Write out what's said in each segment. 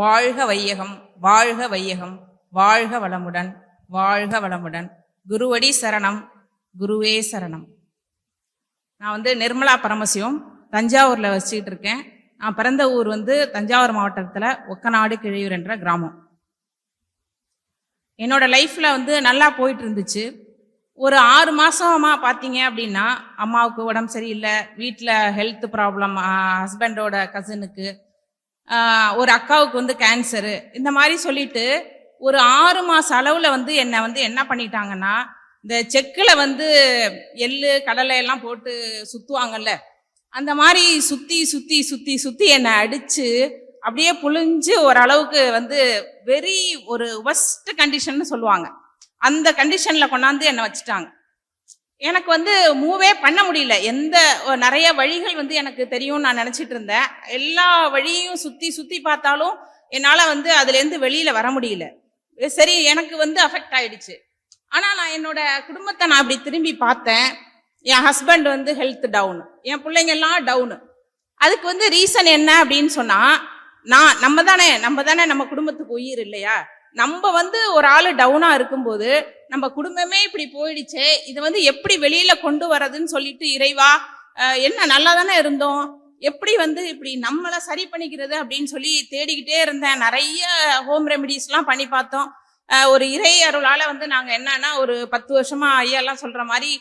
வாழ்க வையகம் வாழ்க வையகம் வாழ்க வளமுடன் வாழ்க வளமுடன். குருவடி சரணம் குருவே சரணம். நான் வந்து நிர்மலா பரமசிவம் தஞ்சாவூரில் வச்சுக்கிட்டு இருக்கேன் நான் பிறந்த ஊர் வந்து தஞ்சாவூர் மாவட்டத்தில் ஒக்கநாடு கிழையூர் என்ற கிராமம். என்னோட லைஃப்பில் வந்து நல்லா போயிட்டு இருந்துச்சு ஒரு ஆறு மாதமாக பார்த்தீங்க அப்படின்னா அம்மாவுக்கு உடம்பு சரியில்லை வீட்டில் ஹெல்த் ப்ராப்ளம் ஹஸ்பண்டோட கசினுக்கு ஒரு அக்காவுக்கு வந்து கேன்சரு. இந்த மாதிரி சொல்லிட்டு ஒரு ஆறு மாச அளவில் வந்து என்னை வந்து என்ன பண்ணிட்டாங்கன்னா இந்த செக்கில் வந்து எள்ளு கடலை எல்லாம் போட்டு சுற்றுவாங்கல்ல அந்த மாதிரி சுற்றி சுற்றி சுற்றி சுற்றி என்னை அடித்து அப்படியே புழிஞ்சு ஓரளவுக்கு வந்து வெரி ஒரு ஒஸ்ட் கண்டிஷன் சொல்லுவாங்க. அந்த கண்டிஷனில் கொண்டாந்து என்னை வச்சுட்டாங்க. எனக்கு வந்து மூவே பண்ண முடியல. எந்த நிறைய வழிகள் வந்து எனக்கு தெரியும்னு நான் நினச்சிட்டு இருந்தேன். எல்லா வழியும் சுற்றி சுற்றி பார்த்தாலும் என்னால் வந்து அதுலேருந்து வெளியில் வர முடியல. சரி எனக்கு வந்து அஃபெக்ட் ஆயிடுச்சு. ஆனால் நான் என்னோட குடும்பத்தை நான் அப்படி திரும்பி பார்த்தேன். என் ஹஸ்பண்ட் வந்து ஹெல்த் டவுனு என் பிள்ளைங்கெல்லாம் டவுனு அதுக்கு வந்து ரீசன் என்ன அப்படின்னு சொன்னால் நான் நம்ம தானே நம்ம தானே நம்ம குடும்பத்துக்கு உயிர் இல்லையா? நம்ம வந்து ஒரு ஆள் டவுனாக இருக்கும்போது நம்ம குடும்பமே இப்படி போயிடுச்சே இது வந்து எப்படி வெளியில் கொண்டு வரதுன்னு சொல்லிட்டு இறைவா என்ன நல்லா தானே இருந்தோம் எப்படி வந்து இப்படி நம்மளை சரி பண்ணிக்கிறது அப்படின்னு சொல்லி தேடிக்கிட்டே இருந்தேன். நிறைய ஹோம் ரெமெடிஸ்லாம் பண்ணி பார்த்தோம். ஒரு இறை அருளால் வந்து நாங்கள் என்னன்னா ஒரு பத்து வருஷமா ஐயாலாம் சொல்கிற மாதிரி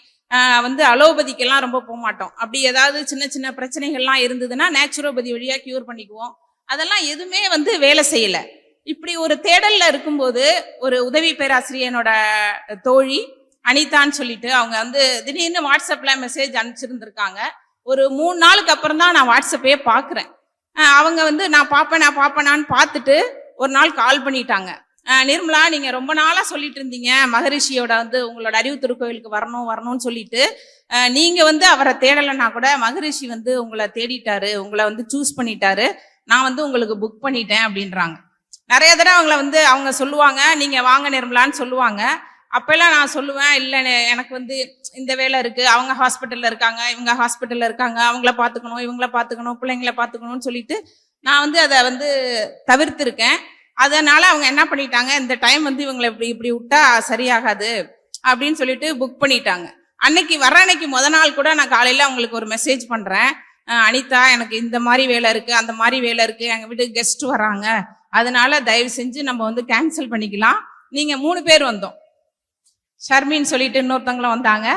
வந்து அலோபதிக்கெல்லாம் ரொம்ப போக மாட்டோம். அப்படி ஏதாவது சின்ன சின்ன பிரச்சனைகள்லாம் இருந்ததுன்னா நேச்சுரோபதி வழியாக க்யூர் பண்ணிக்குவோம். அதெல்லாம் எதுவுமே வந்து வேலை செய்யலை. இப்படி ஒரு தேடல்ல இருக்கும்போது ஒரு உதவி பேராசிரியனோட தோழி அனிதான்னு சொல்லிட்டு அவங்க வந்து திடீர்னு வாட்ஸ்அப்ல மெசேஜ் அனுப்பிச்சிருந்திருக்காங்க. ஒரு மூணு நாளுக்கு அப்புறம் தான் நான் வாட்ஸ்அப்பே பார்க்குறேன் அவங்க வந்து நான் பார்ப்பேன் நான் பார்ப்பேனான்னு பார்த்துட்டு ஒரு நாள் கால் பண்ணிட்டாங்க. நிர்மலா நீங்க ரொம்ப நாளா சொல்லிட்டு இருந்தீங்க. மகரிஷியோட வந்து உங்களோட அறிவு திருக்கோயிலுக்கு வரணும் வரணும்னு சொல்லிட்டு. நீங்கள் நீங்க வந்து அவரை தேடலைன்னா கூட மகரிஷி வந்து உங்களை தேடிட்டாரு உங்களை வந்து சூஸ் பண்ணிட்டாரு. நான் வந்து உங்களுக்கு புக் பண்ணிட்டேன் அப்படின்றாங்க. நிறைய தடவை அவங்கள வந்து அவங்க சொல்லுவாங்க நீங்கள் வாங்க நிர்மலான்னு சொல்லுவாங்க. அப்போல்லாம் நான் சொல்லுவேன் இல்லை எனக்கு வந்து இந்த வேலை இருக்குது அவங்க ஹாஸ்பிட்டலில் இருக்காங்க இவங்க ஹாஸ்பிட்டலில் இருக்காங்க. அவங்கள பார்த்துக்கணும் இவங்கள பார்த்துக்கணும் பிள்ளைங்கள பார்த்துக்கணும்னு சொல்லிட்டு நான் வந்து அதை வந்து தவிர்த்துருக்கேன். அதனால் அவங்க என்ன பண்ணிட்டாங்க இந்த டைம் வந்து இவங்களை இப்படி இப்படி விட்டா சரியாகாது அப்படின்னு சொல்லிட்டு புக் பண்ணிட்டாங்க. அன்னைக்கு வர அன்னைக்கு முத நாள் கூட நான் காலையில் அவங்களுக்கு ஒரு மெசேஜ் பண்ணுறேன் அனிதா எனக்கு இந்த மாதிரி வேலை இருக்குது அந்த மாதிரி வேலை இருக்குது எங்கள் வீட்டுக்கு கெஸ்ட் வராங்க. அதனால தயவு செஞ்சு நம்ம வந்து கேன்சல் பண்ணிக்கலாம். நீங்கள் மூணு பேர் வந்தோம். ஷர்மின்னு சொல்லிட்டு இன்னொருத்தவங்களும் வந்தாங்க.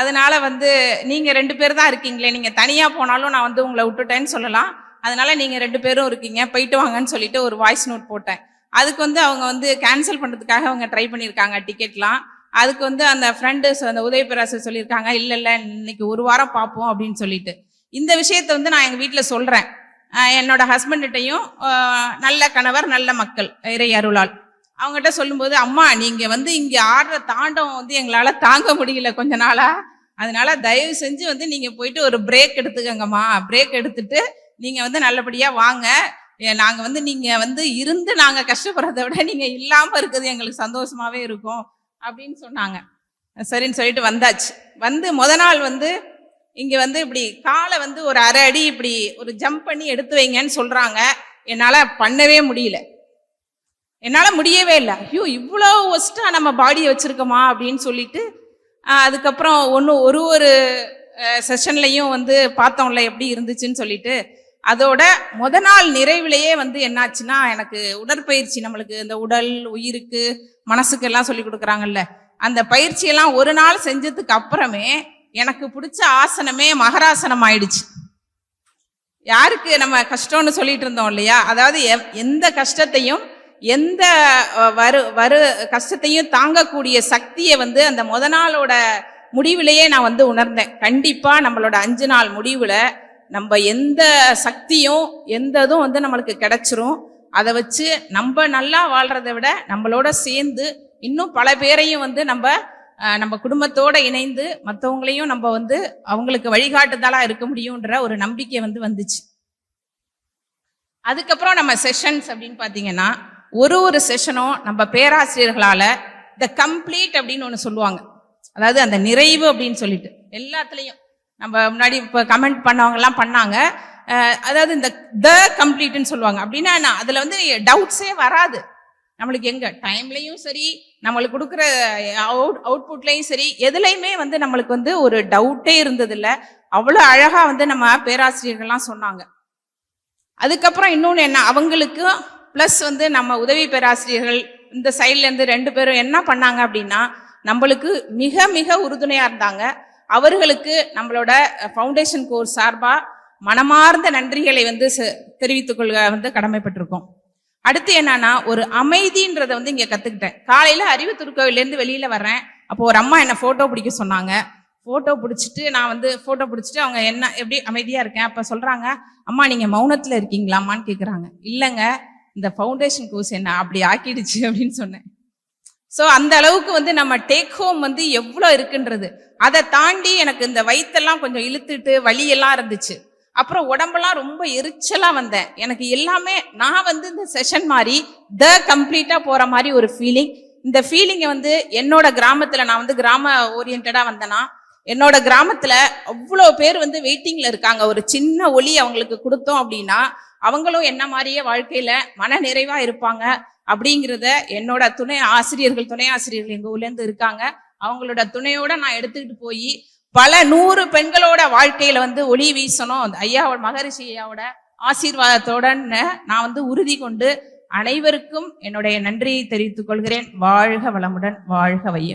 அதனால வந்து நீங்கள் ரெண்டு பேர் தான் இருக்கீங்களே நீங்கள் தனியாக போனாலும் நான் வந்து உங்களை விட்டுட்டேன்னு சொல்லலாம். அதனால நீங்கள் ரெண்டு பேரும் இருக்கீங்க போயிட்டு வாங்கன்னு சொல்லிட்டு ஒரு வாய்ஸ் நோட் போட்டேன். அதுக்கு வந்து அவங்க வந்து கேன்சல் பண்ணுறதுக்காக அவங்க ட்ரை பண்ணியிருக்காங்க டிக்கெட்லாம் அதுக்கு வந்து அந்த ஃப்ரெண்டு அந்த உதவி பேராசர் சொல்லியிருக்காங்க இல்லை இல்லை இன்னைக்கு ஒரு வாரம் பார்ப்போம் அப்படின்னு சொல்லிட்டு. இந்த விஷயத்த வந்து நான் எங்கள் வீட்டில் சொல்கிறேன் என்னோட ஹஸ்பண்ட்கிட்டையும் நல்ல கணவர் நல்ல மக்கள் இறை அருளால். அவங்ககிட்ட சொல்லும்போது அம்மா நீங்கள் வந்து இங்கே ஆடுற தாண்டவம் வந்து எங்களால் தாங்க முடியல கொஞ்ச நாளாக அதனால தயவு செஞ்சு வந்து நீங்கள் போயிட்டு ஒரு பிரேக் எடுத்துக்கங்கம்மா. பிரேக் எடுத்துட்டு நீங்கள் வந்து நல்லபடியாக வாங்க. நாங்கள் வந்து நீங்கள் வந்து இருந்து நாங்கள் கஷ்டப்படுறதை விட நீங்கள் இல்லாமல் இருக்கிறது எங்களுக்கு சந்தோஷமாகவே இருக்கும். அப்படின்னு சொன்னாங்க. சரின்னு சொல்லிட்டு வந்தாச்சு. வந்து முத நாள் வந்து இங்கே வந்து இப்படி காலை வந்து ஒரு அரை அடி இப்படி ஒரு ஜம்ப் பண்ணி எடுத்து வைங்கன்னு சொல்கிறாங்க என்னால் பண்ணவே முடியல. என்னால் முடியவே இல்லை. ஐயோ இவ்வளோ ஒஸ்ட்டாக நம்ம பாடியை வச்சுருக்கோமா அப்படின்னு சொல்லிட்டு அதுக்கப்புறம் ஒன்று ஒரு ஒரு செஷன்லையும் வந்து பார்த்தோம்ல எப்படி இருந்துச்சுன்னு சொல்லிட்டு அதோட முத நாள் நிறைவிலேயே வந்து என்னாச்சுன்னா எனக்கு உடற்பயிற்சி நம்மளுக்கு இந்த உடல் உயிருக்கு மனசுக்கு எல்லாம் சொல்லி கொடுக்குறாங்கல்ல. அந்த பயிற்சியெல்லாம் ஒரு நாள் செஞ்சதுக்கு அப்புறமே எனக்கு பிடிச்ச ஆசனமே மகராசனம் ஆயிடுச்சு யாருக்கு நம்ம கஷ்டம்னு சொல்லிட்டு இருந்தோம் இல்லையா? அதாவது எந்த கஷ்டத்தையும் எந்த வரு வரு கஷ்டத்தையும் தாங்கக்கூடிய சக்தியை வந்து அந்த முத நாளோட முடிவிலேயே நான் வந்து உணர்ந்தேன். கண்டிப்பாக நம்மளோட அஞ்சு நாள் முடிவில் நம்ம எந்த சக்தியும் எந்த இதுவும் வந்து நம்மளுக்கு கிடைச்சிரும். அதை வச்சு நம்ம நல்லா வாழ்கிறத விட நம்மளோட சேர்ந்து இன்னும் பல பேரையும் வந்து நம்ம நம்ம குடும்பத்தோட இணைந்து மற்றவங்களையும் நம்ம வந்து அவங்களுக்கு வழிகாட்டுதலா இருக்க முடியுன்ற ஒரு நம்பிக்கை வந்து வந்துச்சு. அதுக்கப்புறம் நம்ம செஷன்ஸ் அப்படின்னு பார்த்தீங்கன்னா ஒரு ஒரு செஷனும் நம்ம பேராசிரியர்களால் த கம்ப்ளீட் அப்படின்னு ஒன்று சொல்லுவாங்க. அதாவது அந்த நிறைவு அப்படின்னு சொல்லிட்டு எல்லாத்துலேயும். நம்ம முன்னாடி இப்போ கமெண்ட் பண்ணவங்கெல்லாம் பண்ணாங்க. அதாவது இந்த த கம்ப்ளீட்னு சொல்லுவாங்க. அப்படின்னா அதில் வந்து டவுட்ஸே வராது. நம்மளுக்கு எங்க? டைம்லையும் சரி நம்மளுக்கு கொடுக்குற அவுட் அவுட்புட்லையும் சரி எதுலையுமே வந்து நம்மளுக்கு வந்து ஒரு டவுட்டே இருந்ததில்ல. அவ்வளோ அழகா வந்து நம்ம பேராசிரியர்கள்லாம் சொன்னாங்க. அதுக்கப்புறம் இன்னொன்று என்ன? அவங்களுக்கு ப்ளஸ் வந்து நம்ம உதவி பேராசிரியர்கள் இந்த சைட்லேருந்து ரெண்டு பேரும் என்ன பண்ணாங்க அப்படின்னா நம்மளுக்கு மிக மிக உறுதுணையாக இருந்தாங்க. அவர்களுக்கு நம்மளோட ஃபவுண்டேஷன் கோர்ஸ் சார்பாக மனமார்ந்த நன்றிகளை வந்து செ- தெரிவித்துக் கொள்க வந்து கடமைப்பட்டிருக்கோம். அடுத்து என்னன்னா ஒரு அமைதின்றதை வந்து இங்க கத்துக்கிட்டேன். காலையில அறிவு திருக்கோவிலேருந்து வெளியில வர்றேன். அப்போ ஒரு அம்மா என்ன போட்டோ பிடிக்க சொன்னாங்க. போட்டோ பிடிச்சிட்டு நான் வந்து போட்டோ பிடிச்சிட்டு அவங்க என்ன எப்படி அமைதியா இருக்கேன்? அப்ப சொல்றாங்க அம்மா நீங்க மௌனத்துல இருக்கீங்களாமான்னு கேக்குறாங்க. இல்லைங்க இந்த ஃபவுண்டேஷன் கோர்ஸ் என்ன அப்படி ஆக்கிடுச்சு அப்படின்னு சொன்னேன். ஸோ அந்த அளவுக்கு வந்து நம்ம டேக் ஹோம் வந்து எவ்வளோ இருக்குன்றது. அதை தாண்டி எனக்கு இந்த வயிற்றெல்லாம் கொஞ்சம் இழுத்துட்டு வலியெல்லாம் இருந்துச்சு. அப்புறம் உடம்பெல்லாம் ரொம்ப எரிச்சலா வந்தேன். எனக்கு எல்லாமே நான் வந்து இந்த செஷன் மாதிரி த கம்ப்ளீட்டா போற மாதிரி ஒரு ஃபீலிங் இந்த ஃபீலிங்கை வந்து என்னோட கிராமத்துல நான் வந்து கிராம ஓரியன்டா வந்தேன்னா என்னோட கிராமத்துல அவ்வளோ பேர் வந்து வெயிட்டிங்ல இருக்காங்க. ஒரு சின்ன ஒளி அவங்களுக்கு கொடுத்தோம் அப்படின்னா அவங்களும் என்ன மாதிரியே வாழ்க்கையில மன நிறைவா இருப்பாங்க அப்படிங்கிறத என்னோட துணை ஆசிரியர்கள் துணை ஆசிரியர்கள் எங்க ஊர்லேருந்து இருக்காங்க. அவங்களோட துணையோட நான் எடுத்துக்கிட்டு போய் பல நூறு பெண்களோட வாழ்க்கையில வந்து ஒளி வீசணும். அந்த ஐயாவோட மகரிஷி ஐயாவோட ஆசீர்வாதத்தோட நான் வந்து உறுதி கொண்டு அனைவருக்கும் என்னுடைய நன்றியை தெரிவித்துக் கொள்கிறேன். வாழ்க வளமுடன் வாழ்க வையம்